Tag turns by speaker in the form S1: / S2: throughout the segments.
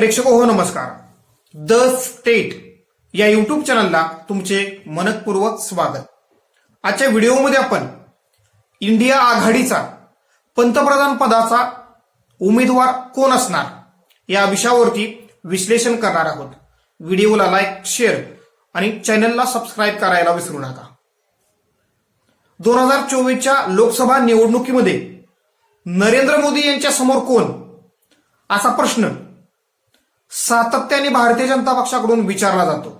S1: प्रेक्षक हो नमस्कार. द स्टेट या युट्यूब चॅनलला तुमचे मनपूर्वक स्वागत. आजच्या व्हिडिओमध्ये आपण इंडिया आघाडीचा पंतप्रधान पदाचा उमेदवार कोण असणार या विषयावरती विश्लेषण करणार आहोत. व्हिडिओला लाईक शेअर आणि चॅनलला सबस्क्राईब करायला विसरू नका. दोन हजार चोवीसच्या लोकसभा निवडणुकीमध्ये नरेंद्र मोदी यांच्या समोर कोण? असा प्रश्न सातत्याने भारतीय जनता पक्षाकडून विचारला जातो.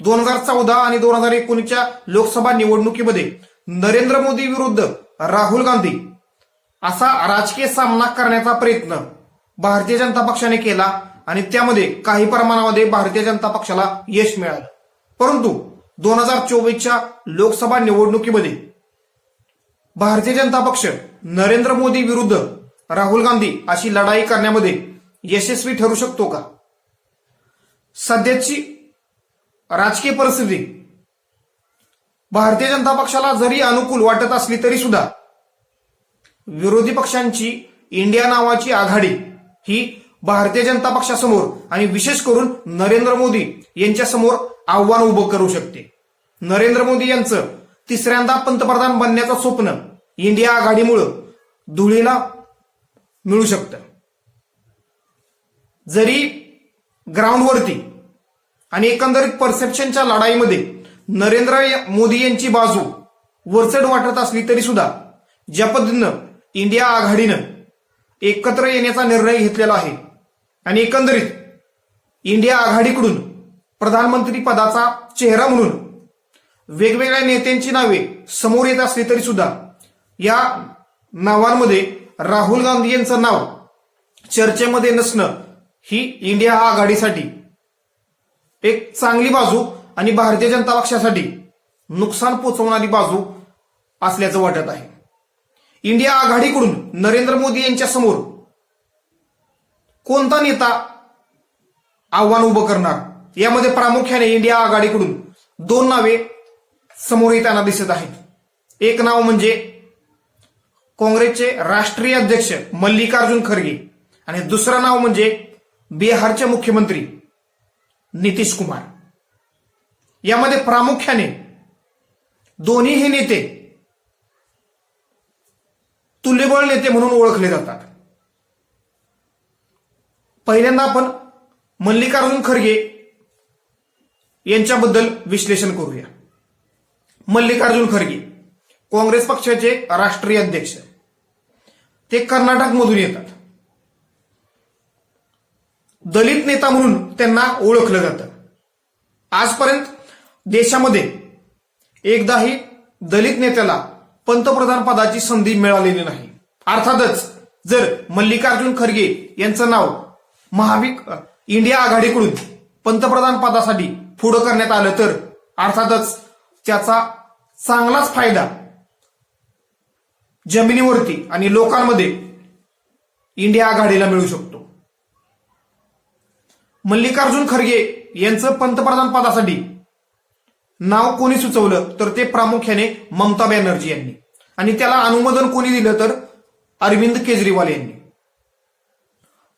S1: दोन हजार चौदा आणि दोन हजार एकोणीसच्या लोकसभा निवडणुकीमध्ये नरेंद्र मोदी विरुद्ध राहुल गांधी असा राजकीय सामना करण्याचा प्रयत्न भारतीय जनता पक्षाने केला आणि त्यामध्ये काही प्रमाणामध्ये भारतीय जनता पक्षाला यश मिळालं. परंतु दोन हजार चोवीसच्या लोकसभा निवडणुकीमध्ये भारतीय जनता पक्ष नरेंद्र मोदी विरुद्ध राहुल गांधी अशी लढाई करण्यामध्ये यशस्वी ठरू शकतो का? सध्याची राजकीय परिस्थिती भारतीय जनता पक्षाला जरी अनुकूल वाटत असली तरी सुद्धा विरोधी पक्षांची इंडिया नावाची आघाडी ही भारतीय जनता पक्षासमोर आणि विशेष करून नरेंद्र मोदी यांच्यासमोर आव्हान उभं करू शकते. नरेंद्र मोदी यांचं तिसऱ्यांदा पंतप्रधान बनण्याचं स्वप्न इंडिया आघाडीमुळं धुळीला मिळू शकतं. जरी ग्राउंडवरती आणि एकंदरीत परसेप्शनच्या लढाईमध्ये नरेंद्र मोदी यांची बाजू वरचढ वाटत असली तरी सुद्धा ज्या पद्धतीनं इंडिया आघाडीनं एकत्र येण्याचा निर्णय घेतलेला आहे आणि एकंदरीत इंडिया आघाडीकडून प्रधानमंत्री पदाचा चेहरा म्हणून वेगवेगळ्या नेत्यांची नावे समोर येत असली तरी सुद्धा या नावांमध्ये राहुल गांधी यांचं नाव चर्चेमध्ये नसणं ही इंडिया आघाडीसाठी एक चांगली बाजू आणि भारतीय जनता पक्षासाठी नुकसान पोचवणारी बाजू असल्याचं वाटत आहे. इंडिया आघाडीकडून नरेंद्र मोदी यांच्या समोर कोणता नेता आव्हान उभं करणार? यामध्ये प्रामुख्याने इंडिया आघाडीकडून दोन नावे समोर येताना दिसत आहेत. एक नाव म्हणजे काँग्रेसचे राष्ट्रीय अध्यक्ष मल्लिकार्जुन खरगे आणि दुसरं नाव म्हणजे बिहारचे मुख्यमंत्री नितीश कुमार. यामध्ये प्रामुख्याने दोन्हीही नेते तुल्यबळ नेते म्हणून ओळखले जातात. पहिल्यांदा आपण मल्लिकार्जुन खरगे यांच्याबद्दल विश्लेषण करूया. मल्लिकार्जुन खरगे काँग्रेस पक्षाचे राष्ट्रीय अध्यक्ष. ते कर्नाटकमधून येतात. दलित नेता म्हणून त्यांना ओळखलं जातं. आजपर्यंत देशामध्ये एकदाही दलित नेत्याला पंतप्रधान पदाची संधी मिळालेली नाही. अर्थातच जर मल्लिकार्जुन खरगे यांचं नाव महाविक इंडिया आघाडीकडून पंतप्रधान पदासाठी पुढं करण्यात आलं तर अर्थातच त्याचा चांगलाच फायदा जमिनीवरती आणि लोकांमध्ये इंडिया आघाडीला मिळू शकतो. मल्लिकार्जुन खरगे यांचं पंतप्रधान पदासाठी नाव कोणी सुचवलं तर ते प्रामुख्याने ममता बॅनर्जी यांनी. आणि त्याला अनुमोदन कोणी दिलं तर अरविंद केजरीवाल यांनी.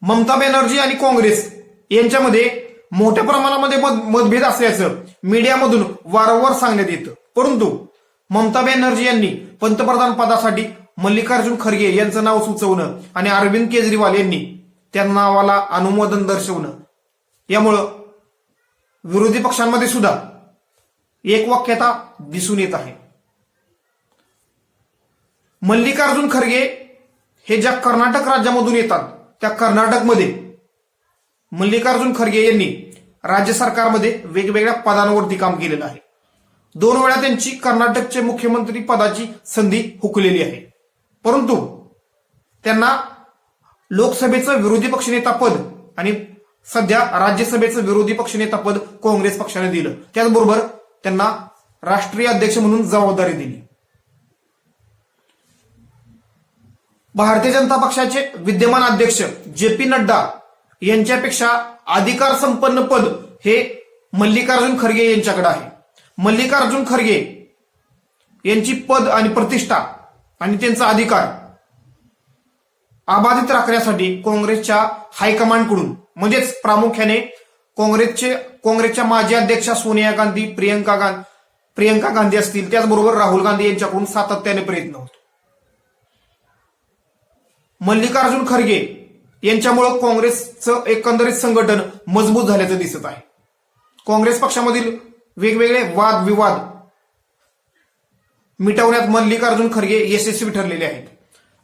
S1: ममता बॅनर्जी आणि काँग्रेस यांच्यामध्ये मोठ्या प्रमाणामध्ये मत- मतभेद असल्याचं मीडियामधून वारंवार सांगण्यात येतं. परंतु ममता बॅनर्जी यांनी पंतप्रधान पदासाठी मल्लिकार्जुन खरगे यांचं नाव सुचवणं आणि अरविंद केजरीवाल यांनी त्या नावाला अनुमोदन दर्शवणं यामुळं विरोधी पक्षांमध्ये सुद्धा एक वाक्यता दिसून येत आहे. मल्लिकार्जुन खरगे हे ज्या कर्नाटक राज्यामधून येतात त्या कर्नाटकमध्ये मल्लिकार्जुन खरगे यांनी राज्य सरकारमध्ये वेगवेगळ्या पदांवरती काम केलेलं आहे. दोन वेळा त्यांची कर्नाटकचे मुख्यमंत्री पदाची संधी हुकलेली आहे. परंतु त्यांना लोकसभेचं विरोधी पक्षनेता पद आणि सध्या राज्यसभेचं विरोधी पक्षनेता पद काँग्रेस पक्षाने दिलं. त्याचबरोबर त्यांना राष्ट्रीय अध्यक्ष म्हणून जबाबदारी दिली. भारतीय जनता पक्षाचे विद्यमान अध्यक्ष जे पी नड्डा यांच्यापेक्षा अधिकार संपन्न पद हे मल्लिकार्जुन खरगे यांच्याकडे आहे. मल्लिकार्जुन खरगे यांची पद आणि प्रतिष्ठा आणि त्यांचा अधिकार अबाधित राखण्यासाठी काँग्रेसच्या हायकमांडकडून म्हणजेच प्रामुख्याने काँग्रेसचे काँग्रेसच्या माजी अध्यक्षा सोनिया गांधी प्रियंका गांधी प्रियंका गांधी असतील. त्याचबरोबर राहुल गांधी यांच्याकडून सातत्याने प्रयत्न होतो. मल्लिकार्जुन खरगे यांच्यामुळं काँग्रेसचं एकंदरीत संघटन मजबूत झाल्याचं दिसत आहे. काँग्रेस पक्षामधील वेगवेगळे वाद विवाद मिटवण्यात मल्लिकार्जुन खरगे यशस्वी ठरलेले आहेत.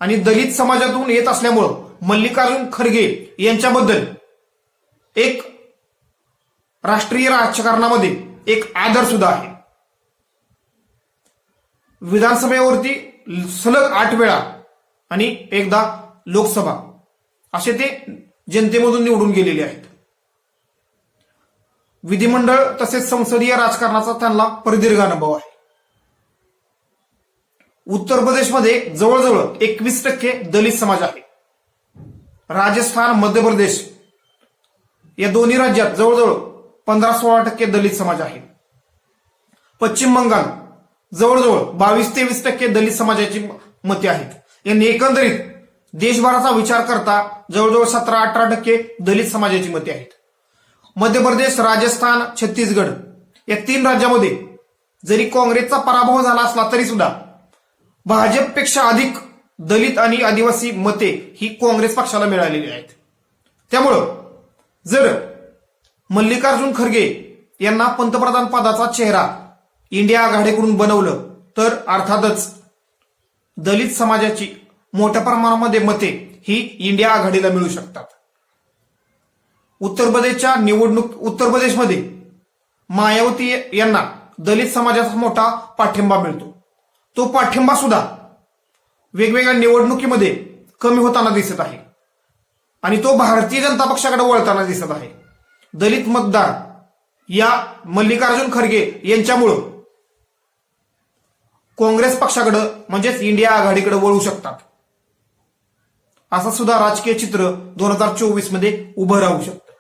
S1: आणि दलित समाजातून येत असल्यामुळं मल्लिकार्जुन खरगे यांच्याबद्दल एक राष्ट्रीय राजकारणामध्ये एक आदर सुद्धा आहे. विधानसभेवरती सलग आठ वेळा आणि एकदा लोकसभा असे ते जनतेमधून निवडून गेलेले आहेत. विधिमंडळ तसेच संसदीय राजकारणाचा त्यांना प्रदीर्घ अनुभव आहे. उत्तर प्रदेशमध्ये जवळजवळ एकवीस टक्के दलित समाज आहे. राजस्थान मध्य प्रदेश या दोन्ही राज्यात जवळजवळ पंधरा सोळा टक्के दलित समाज आहे. पश्चिम बंगाल जवळजवळ बावीस तेवीस टक्के दलित समाजाची मते आहेत. यांनी एकंदरीत देशभराचा विचार करता जवळजवळ सतरा अठरा टक्के दलित समाजाची मते आहेत. मध्य प्रदेश राजस्थान छत्तीसगड या तीन राज्यामध्ये जरी काँग्रेसचा पराभव झाला असला तरी सुद्धा भाजपपेक्षा अधिक दलित आणि आदिवासी मते ही काँग्रेस पक्षाला मिळालेली आहेत. त्यामुळं जर मल्लिकार्जुन खरगे यांना पंतप्रधान पदाचा चेहरा इंडिया आघाडीकडून बनवलं तर अर्थातच दलित समाजाची मोठ्या प्रमाणामध्ये मते ही इंडिया आघाडीला मिळू शकतात. उत्तर प्रदेशच्या निवडणूक उत्तर प्रदेशमध्ये मायावती यांना दलित समाजाचा मोठा पाठिंबा मिळतो. तो पाठिंबा सुद्धा वेगवेगळ्या निवडणुकीमध्ये कमी होताना दिसत आहे. आणि तो भारतीय जनता पक्षाकडे वळताना दिसत आहे. दलित मतदार या मल्लिकार्जुन खरगे यांच्यामुळं काँग्रेस पक्षाकडं म्हणजेच इंडिया आघाडीकडे वळू शकतात. असं सुद्धा राजकीय चित्र दोन हजार चोवीसमध्ये उभं राहू शकतं.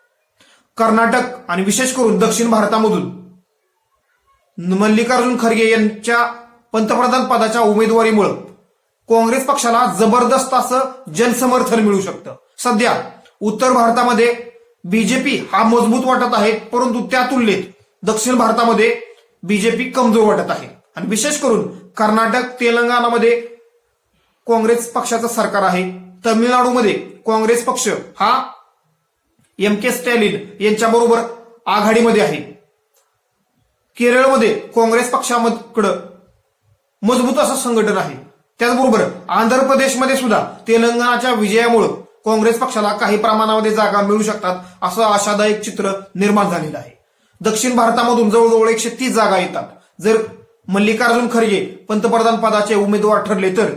S1: कर्नाटक आणि विशेष करून दक्षिण भारतामधून मल्लिकार्जुन खरगे यांच्या पंतप्रधान पदाच्या उमेदवारीमुळं काँग्रेस पक्षाला जबरदस्त असं जनसमर्थन मिळू शकतं. सध्या उत्तर भारतामध्ये बीजेपी हा मजबूत वाटत आहे परंतु त्या तुलनेत दक्षिण भारतामध्ये बीजेपी कमजोर वाटत आहे. आणि विशेष करून कर्नाटक तेलंगणामध्ये काँग्रेस पक्षाचं सरकार आहे. तमिळनाडूमध्ये काँग्रेस पक्ष हा एम के स्टॅलिन यांच्याबरोबर आघाडीमध्ये आहे. केरळमध्ये काँग्रेस पक्षाकडं मजबूत असं संघटन आहे. त्याचबरोबर आंध्र प्रदेशमध्ये सुद्धा तेलंगणाच्या विजयामुळे काँग्रेस पक्षाला काही प्रमाणामध्ये जागा मिळू शकतात असं आशादायक चित्र निर्माण झालेलं आहे. दक्षिण भारतामधून जवळजवळ एकशे तीस जागा येतात. जर मल्लिकार्जुन खरगे पंतप्रधान पदाचे उमेदवार ठरले तर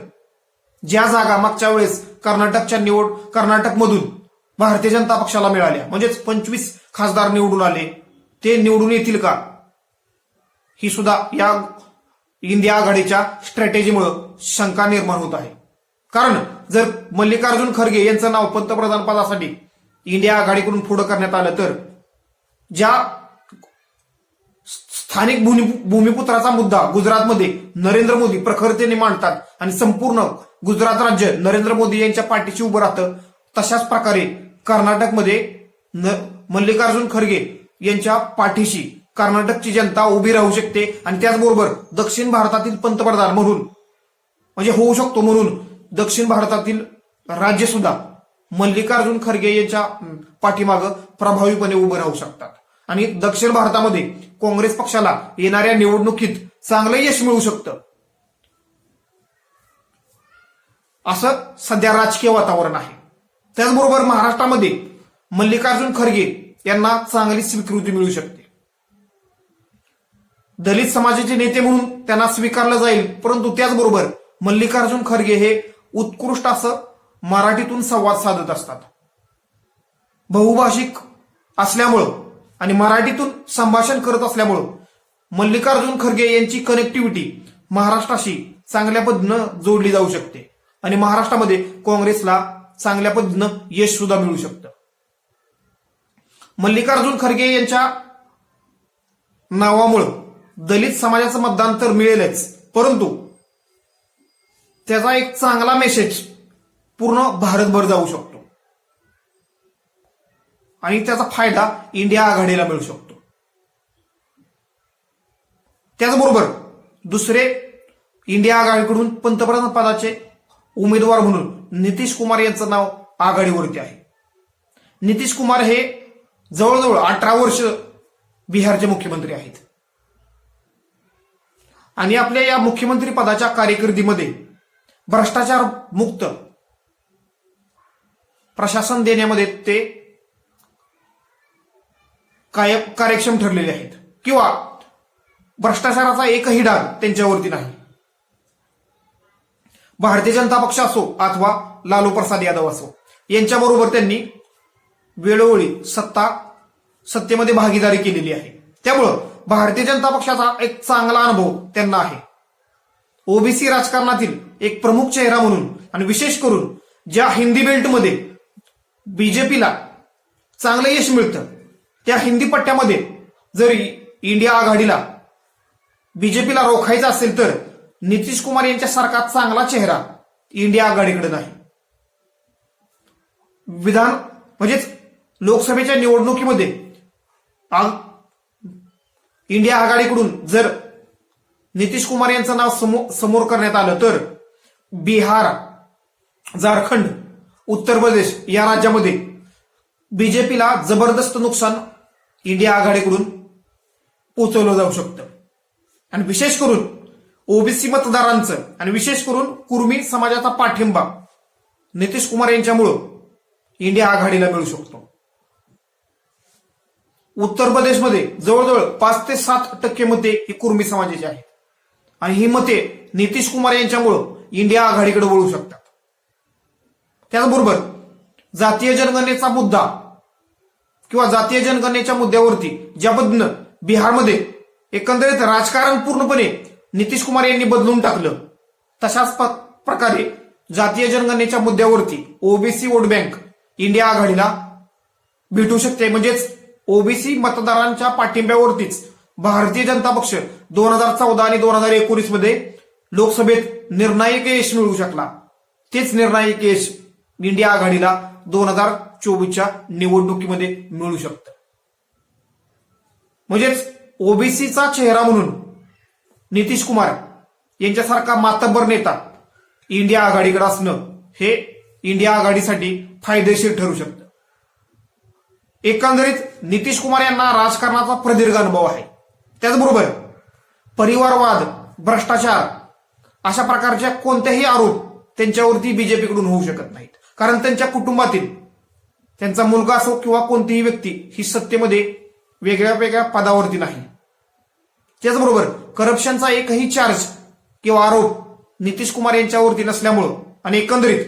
S1: ज्या जागा मागच्या वेळेस कर्नाटकच्या निवड कर्नाटकमधून भारतीय जनता पक्षाला मिळाल्या म्हणजेच पंचवीस खासदार निवडून आले ते निवडून येतील का? ही सुद्धा या इंडिया आघाडीच्या स्ट्रॅटेजीमुळे शंका निर्माण होत आहे. कारण जर मल्लिकार्जुन खरगे यांचं नाव पंतप्रधान पदासाठी इंडिया आघाडीकडून पुढे करण्यात आलं तर ज्या स्थानिक भूमिपुत्राचा मुद्दा गुजरातमध्ये नरेंद्र मोदी प्रखरतेने मांडतात आणि संपूर्ण गुजरात राज्य नरेंद्र मोदी यांच्या पाठीशी उभं राहतं तशाच प्रकारे कर्नाटकमध्ये न- मल्लिकार्जुन खरगे यांच्या पाठीशी कर्नाटकची जनता उभी राहू शकते आणि त्याचबरोबर दक्षिण भारतातील पंतप्रधान म्हणून म्हणजे होऊ शकतो म्हणून दक्षिण भारतातील राज्य सुद्धा मल्लिकार्जुन खरगे यांच्या पाठीमागं प्रभावीपणे उभं राहू शकतात. आणि दक्षिण भारतामध्ये काँग्रेस पक्षाला येणाऱ्या निवडणुकीत चांगलं यश मिळू शकतं. असं सध्या राजकीय वातावरण आहे. त्याचबरोबर महाराष्ट्रामध्ये मल्लिकार्जुन खरगे यांना चांगली स्वीकृती मिळू शकते. दलित समाजाचे नेते म्हणून त्यांना स्वीकारलं जाईल परंतु त्याचबरोबर मल्लिकार्जुन खरगे हे उत्कृष्ट असं मराठीतून संवाद साधत असतात. बहुभाषिक असल्यामुळं आणि मराठीतून संभाषण करत असल्यामुळं मल्लिकार्जुन खरगे यांची कनेक्टिव्हिटी महाराष्ट्राशी चांगल्या पद्धतीनं जोडली जाऊ शकते आणि महाराष्ट्रामध्ये काँग्रेसला चांगल्या पद्धतीनं यश सुद्धा मिळू शकतं. मल्लिकार्जुन खरगे यांच्या नावामुळं दलित समाजाचं मतदान तर मिळेलच परंतु त्याचा एक चांगला मेसेज पूर्ण भारतभर जाऊ शकतो. आणि त्याचा फायदा इंडिया आघाडीला मिळू शकतो. त्याचबरोबर दुसरे इंडिया आघाडीकडून पंतप्रधान पदाचे उमेदवार म्हणून नितीश कुमार यांचं नाव आघाडीवरती आहे. नितीश कुमार हे जवळजवळ अठरा वर्ष बिहारचे मुख्यमंत्री आहेत. आणि आपल्या या मुख्यमंत्री पदाच्या कारकिर्दीमध्ये भ्रष्टाचार मुक्त. प्रशासन देण्यामध्ये ते कायम कार्यक्षम ठरलेले आहेत. किंवा भ्रष्टाचाराचा एकही डाग त्यांच्यावरती नाही. भारतीय जनता पक्ष असो अथवा लालू प्रसाद यादव असो यांच्याबरोबर त्यांनी वेळोवेळी सत्ता सत्तेमध्ये भागीदारी केलेली आहे. त्यामुळं भारतीय जनता पक्षाचा एक चांगला अनुभव त्यांना आहे. ओबीसी राजकारणातील एक प्रमुख चेहरा म्हणून आणि विशेष करून ज्या हिंदी बेल्टमध्ये बीजेपीला चांगलं यश मिळतं त्या हिंदी पट्ट्यामध्ये जरी इंडिया आघाडीला बीजेपीला रोखायचं असेल तर नितीश कुमार यांच्यासारखा चांगला चेहरा इंडिया आघाडीकडे नाही. विधान म्हणजेच लोकसभेच्या निवडणुकीमध्ये इंडिया आघाडीकडून जर नितीश कुमार यांचं नाव समोर करण्यात आलं तर बिहार झारखंड उत्तर प्रदेश या राज्यामध्ये बीजेपीला जबरदस्त नुकसान इंडिया आघाडीकडून पोचवलं जाऊ शकतं. आणि विशेष करून ओबीसी मतदारांचं आणि विशेष करून कुर्मी समाजाचा पाठिंबा नितीश कुमार यांच्यामुळं इंडिया आघाडीला मिळू शकतो. उत्तर प्रदेशमध्ये जवळजवळ पाच ते सात टक्के मते ही कुर्मी समाजाची आहेत. आणि ही मते नितीश कुमार यांच्यामुळं इंडिया आघाडीकडे वळू शकतात. त्याचबरोबर जातीय जनगणनेचा मुद्दा किंवा जातीय जनगणनेच्या मुद्द्यावरती ज्या पद्धतीनं बिहारमध्ये एकंदरीत राजकारण पूर्णपणे नितीश कुमार यांनी बदलून टाकलं तशाच प- प्रकारे जातीय जनगणनेच्या मुद्द्यावरती ओबीसी वोट बँक इंडिया आघाडीला भेटू शकते. म्हणजेच ओबीसी मतदारांच्या पाठिंब्यावरतीच भारतीय जनता पक्ष दोन हजार चौदा आणि दोन हजार एकोणीसमध्ये लोकसभेत निर्णायक यश मिळवू शकला. तेच निर्णायक यश इंडिया आघाडीला दोन हजार चोवीसच्या निवडणुकीमध्ये मिळू शकतं. म्हणजेच ओबीसीचा चेहरा म्हणून नितीश कुमार यांच्यासारखा मातब्बर नेता इंडिया आघाडीकडे असणं हे इंडिया आघाडीसाठी फायदेशीर ठरू शकतं. एकंदरीत नितीश कुमार यांना राजकारणाचा प्रदीर्घ अनुभव आहे. त्याचबरोबर परिवारवाद भ्रष्टाचार अशा प्रकारच्या कोणत्याही आरोप त्यांच्यावरती बीजेपीकडून होऊ शकत नाहीत. कारण त्यांच्या कुटुंबातील त्यांचा मुलगा असो किंवा कोणतीही व्यक्ती ही सत्तेमध्ये वेगळ्या वेगळ्या पदावरती नाही. त्याचबरोबर करप्शनचा एकही चार्ज किंवा आरोप नितीश कुमार यांच्यावरती नसल्यामुळं आणि एकंदरीत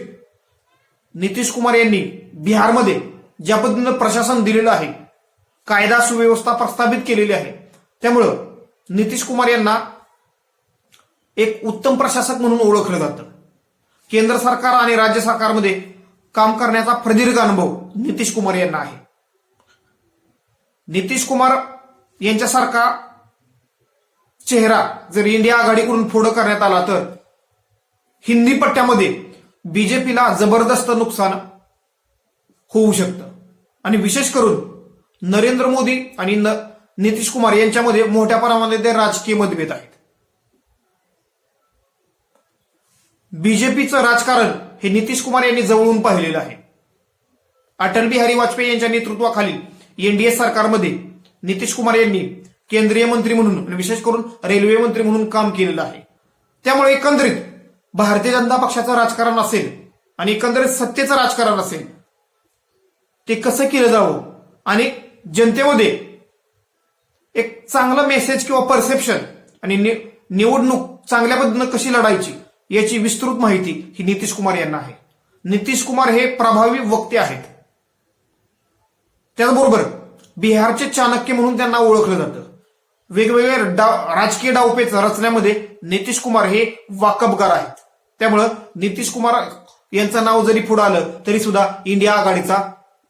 S1: नितीश कुमार यांनी बिहारमध्ये ज्या पद्धतीनं प्रशासन दिलेलं आहे कायदा सुव्यवस्था प्रस्थापित केलेली आहे त्यामुळं नितीश कुमार यांना एक उत्तम प्रशासक म्हणून ओळखलं जातं. केंद्र सरकार आणि राज्य सरकारमध्ये काम करण्याचा प्रदीर्घ अनुभव नितीश कुमार यांना आहे. नितीश कुमार यांच्यासारखा चेहरा जर इंडिया आघाडीकडून पुढं करण्यात आला तर हिंदी पट्ट्यामध्ये बीजेपीला जबरदस्त नुकसान होऊ शकतं. आणि विशेष करून नरेंद्र मोदी आणि न- नितीश कुमार यांच्यामध्ये मोठ्या प्रमाणामध्ये राजकीय मतभेद आहेत. बीजेपीचं राजकारण हे नितीश कुमार यांनी जवळून पाहिलेलं आहे. अटल बिहारी वाजपेयी यांच्या नेतृत्वाखाली एनडीए सरकारमध्ये नितीश कुमार यांनी केंद्रीय मंत्री म्हणून विशेष करून रेल्वे मंत्री म्हणून काम केलेलं आहे. त्यामुळे एकंदरीत भारतीय जनता पक्षाचं राजकारण असेल आणि एकंदरीत सत्तेचं राजकारण असेल ते कसं केलं जावं आणि जनतेमध्ये एक चांगला मेसेज किंवा परसेप्शन आणि निवडणूक चांगल्या पद्धतीनं कशी लढायची याची विस्तृत माहिती ही नितीश कुमार यांना आहे. नितीश कुमार हे प्रभावी वक्ते आहेत. त्याचबरोबर बिहारचे चाणक्य म्हणून त्यांना ओळखलं जातं. वेगवेगळे डाव राजकीय डावपेच रचण्यामध्ये नितीश कुमार हे वाकबगार आहेत. त्यामुळं नितीश कुमार यांचं नाव जरी पुढे आलं तरी सुद्धा इंडिया आघाडीचा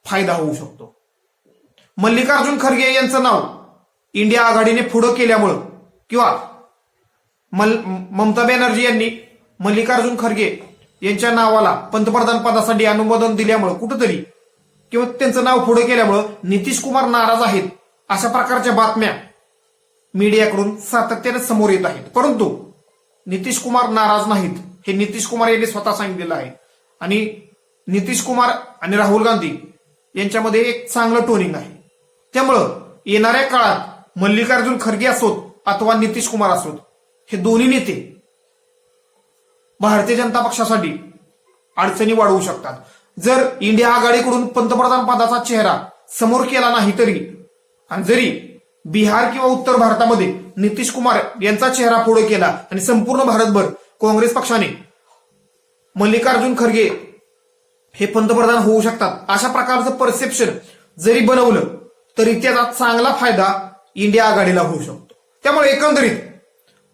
S1: फायदा होऊ शकतो. मल्लिकार्जुन खरगे यांचं नाव इंडिया आघाडीने पुढं केल्यामुळं किंवा मल ममता बॅनर्जी यांनी मल्लिकार्जुन खरगे यांच्या नावाला पंतप्रधान पदासाठी अनुमोदन दिल्यामुळं कुठंतरी किंवा त्यांचं नाव पुढे केल्यामुळं नितीश कुमार नाराज आहेत अशा प्रकारच्या बातम्या मीडियाकडून सातत्याने समोर येत आहेत. परंतु नितीश कुमार नाराज नाहीत हे नितीश कुमार यांनी स्वतः सांगितलेलं आहे. आणि नितीश कुमार आणि राहुल गांधी यांच्यामध्ये एक चांगलं टोनिंग आहे. त्यामुळं येणाऱ्या काळात मल्लिकार्जुन खरगे असोत अथवा नितीश कुमार असोत हे दोन्ही नेते भारतीय जनता पक्षासाठी अडचणी वाढवू शकतात. जर इंडिया आघाडीकडून पंतप्रधान पदाचा चेहरा समोर केला नाही तरी आणि जरी बिहार किंवा उत्तर भारतामध्ये नितीश कुमार यांचा चेहरा पुढे केला आणि संपूर्ण भारतभर काँग्रेस पक्षाने मल्लिकार्जुन खरगे हे पंतप्रधान होऊ शकतात अशा प्रकारचं परसेप्शन जरी बनवलं तरी त्याचा चांगला फायदा इंडिया आघाडीला होऊ शकतो. त्यामुळे एकंदरीत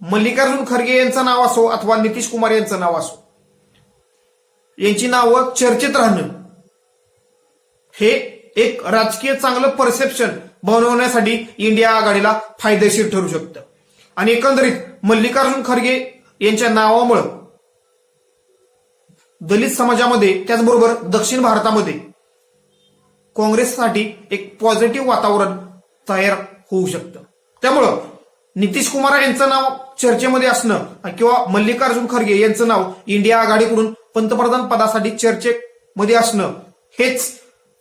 S1: मल्लिकार्जुन खरगे यांचं नाव असो अथवा नितीश कुमार यांचं नाव असो यांची नावं चर्चेत राहणं हे एक राजकीय चांगलं परसेप्शन बनवण्यासाठी इंडिया आघाडीला फायदेशीर ठरू शकतं. आणि एकंदरीत मल्लिकार्जुन खरगे यांच्या नावामुळं दलित समाजामध्ये त्याचबरोबर दक्षिण भारतामध्ये काँग्रेससाठी एक पॉझिटिव्ह वातावरण तयार होऊ शकतं. त्यामुळं नितीश कुमार यांचं नाव चर्चेमध्ये असणं किंवा मल्लिकार्जुन खरगे यांचं नाव इंडिया आघाडीकडून पंतप्रधान पदासाठी चर्चेमध्ये असणं हेच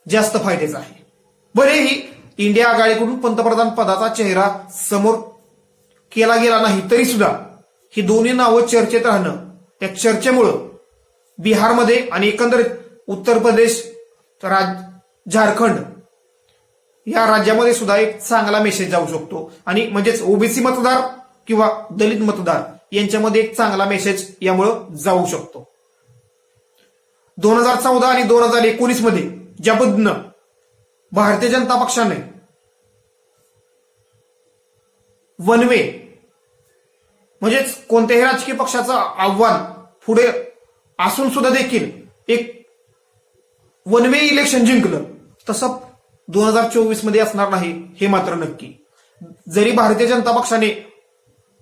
S1: जास्त फायद्याचं आहे. बरेही इंडिया आघाडीकडून पंतप्रधान पदाचा चेहरा समोर केला गेला नाही तरी सुद्धा ही दोन्ही नावं चर्चेत राहणं त्या चर्चेमुळं बिहारमध्ये आणि एकंदरीत उत्तर प्रदेश राज झारखंड या राज्यामध्ये सुद्धा एक चांगला मेसेज जाऊ शकतो. आणि म्हणजेच ओबीसी मतदार किंवा दलित मतदार यांच्यामध्ये एक चांगला मेसेज यामुळं जाऊ शकतो. दोन हजार चौदा आणि दोन हजार एकोणीसमध्ये ज्या पद्धतीनं भारतीय जनता पक्षाने वन वे म्हणजेच कोणत्याही राजकीय पक्षाचं आव्हान पुढे असून सुद्धा देखील एक वन वे इलेक्शन जिंकलं तसं दोन हजार चोवीसमध्ये असणार नाही हे मात्र नक्की. जरी भारतीय जनता पक्षाने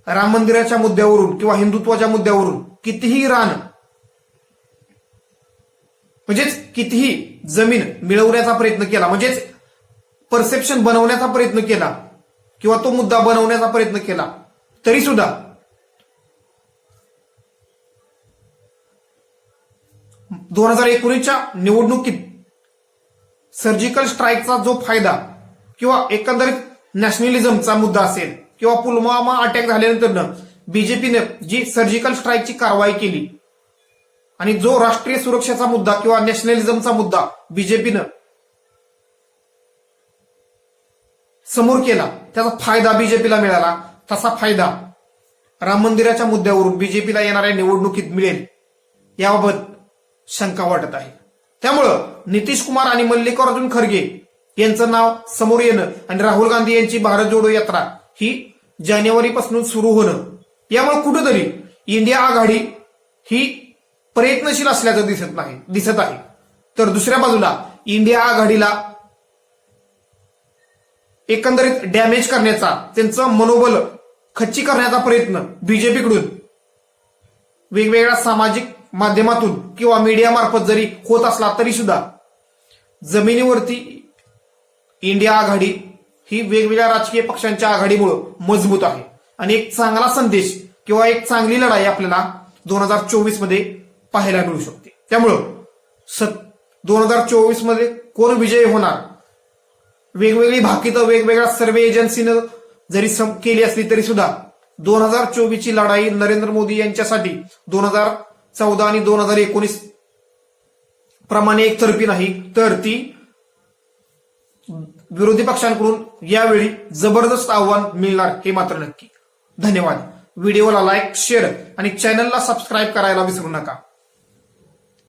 S1: राम मंदिराच्या मुद्द्यावरून किंवा हिंदुत्वाच्या मुद्द्यावरून कितीही रान म्हणजेच कितीही जमीन मिळवण्याचा प्रयत्न केला म्हणजेच परसेप्शन बनवण्याचा प्रयत्न केला किंवा तो मुद्दा बनवण्याचा प्रयत्न केला तरी सुद्धा दोन हजार एकोणीसच्या निवडणुकीत सर्जिकल स्ट्राईकचा जो फायदा किंवा एकंदरीत नॅशनलिझमचा मुद्दा असेल किंवा पुलवामा अटॅक झाल्यानंतर बीजेपीने जी सर्जिकल स्ट्राईकची कारवाई केली आणि जो राष्ट्रीय सुरक्षेचा मुद्दा किंवा नॅशनलिझमचा मुद्दा बीजेपीनं समोर केला त्याचा फायदा बीजेपीला मिळाला. तसा फायदा राम मंदिराच्या मुद्द्यावरून बीजेपीला येणाऱ्या निवडणुकीत मिळेल याबाबत शंका वाटत आहे. त्यामुळं नितीश कुमार आणि मल्लिकार्जुन खरगे यांचं नाव समोर येणं आणि राहुल गांधी यांची भारत जोडो यात्रा ही जानेवारीपासून सुरू होणं. यामुळे कुठेतरी इंडिया आघाडी ही प्रयत्नशील असल्याचं दिसत नाही दिसत आहे. तर दुसऱ्या बाजूला इंडिया आघाडीला एकंदरीत डॅमेज करण्याचा त्यांचं मनोबल खच्ची करण्याचा प्रयत्न बीजेपीकडून वेगवेगळ्या सामाजिक माध्यमातून किंवा मीडियामार्फत जरी होत असला तरी सुद्धा जमिनीवरती इंडिया आघाडी ही वेगवेगळ्या राजकीय पक्षांच्या आघाडीमुळे मजबूत आहे. आणि एक चांगला संदेश किंवा एक चांगली लढाई आपल्याला दोन हजार चोवीसमध्ये पाहायला मिळू शकते. त्यामुळं सत दोन हजार चोवीसमध्ये कोण विजयी होणार? वेगवेगळी भाकितं वेगवेगळ्या सर्वे एजन्सीनं जरी सम केली असली तरी सुद्धा दोन हजार चोवीसची लढाई नरेंद्र मोदी यांच्यासाठी दोन हजार चौदा आणि दोन हजार एकोणीस प्रमाणे एकतर्फी नाही तर ती विरोधी पक्षांकडून यावेळी जबरदस्त आव्हान मिळणार हे मात्र नक्की. धन्यवाद. व्हिडिओला लाईक शेअर आणि चॅनलला सबस्क्राईब करायला विसरू नका.